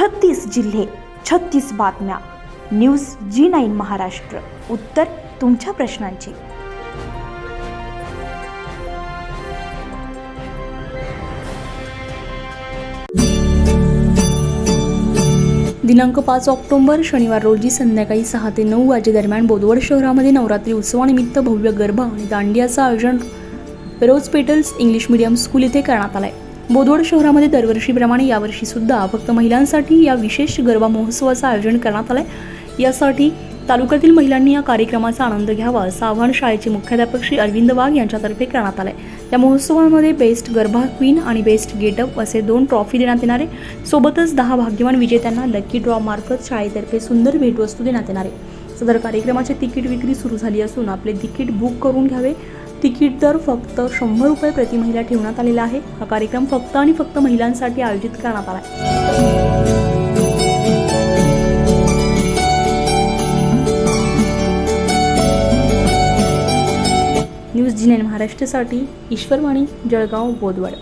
छत्तीस जिल्हे छत्तीस बातम्या. News G nine Maharashtra. उत्तर तुमच्या प्रश्नांची. दिनांक पाच ऑक्टोबर शनिवार रोजी संध्याकाळी सहा ते नऊ वाजेदरम्यान बोदवड शहरामध्ये नवरात्री उत्सवानिमित्त भव्य गरबा आणि दांडियाचं आयोजन rose petals English medium school इथे करण्यात आलंय. बोदवड शहरामध्ये दरवर्षीप्रमाणे यावर्षी सुद्धा फक्त महिलांसाठी या विशेष गरबा महोत्सवाचं आयोजन करण्यात आलंय. यासाठी तालुक्यातील महिलांनी या कार्यक्रमाचा आनंद घ्यावा असं आव्हान शाळेचे मुख्याध्यापक श्री अरविंद वाघ यांच्यातर्फे करण्यात आलंय. या महोत्सवामध्ये बेस्ट गरबा क्वीन आणि बेस्ट गेटअप असे दोन ट्रॉफी देण्यात येणार आहे. सोबतच दहा भाग्यवान विजेत्यांना लकी ड्रॉ मार्फत शाळेतर्फे सुंदर भेटवस्तू देण्यात येणार आहे. सदर कार्यक्रमाची तिकीट विक्री सुरू झाली असून आपले तिकीट बुक करून घ्यावे. तिकीट दर फक्त शंभर रुपये प्रति महिला ठेवण्यात आलेला आहे. हा कार्यक्रम फक्त आणि फक्त महिलांसाठी आयोजित करण्यात आला आहे. न्यूज जिनेन महाराष्ट्रासाठी ईश्वरवाणी जळगाव बोदवड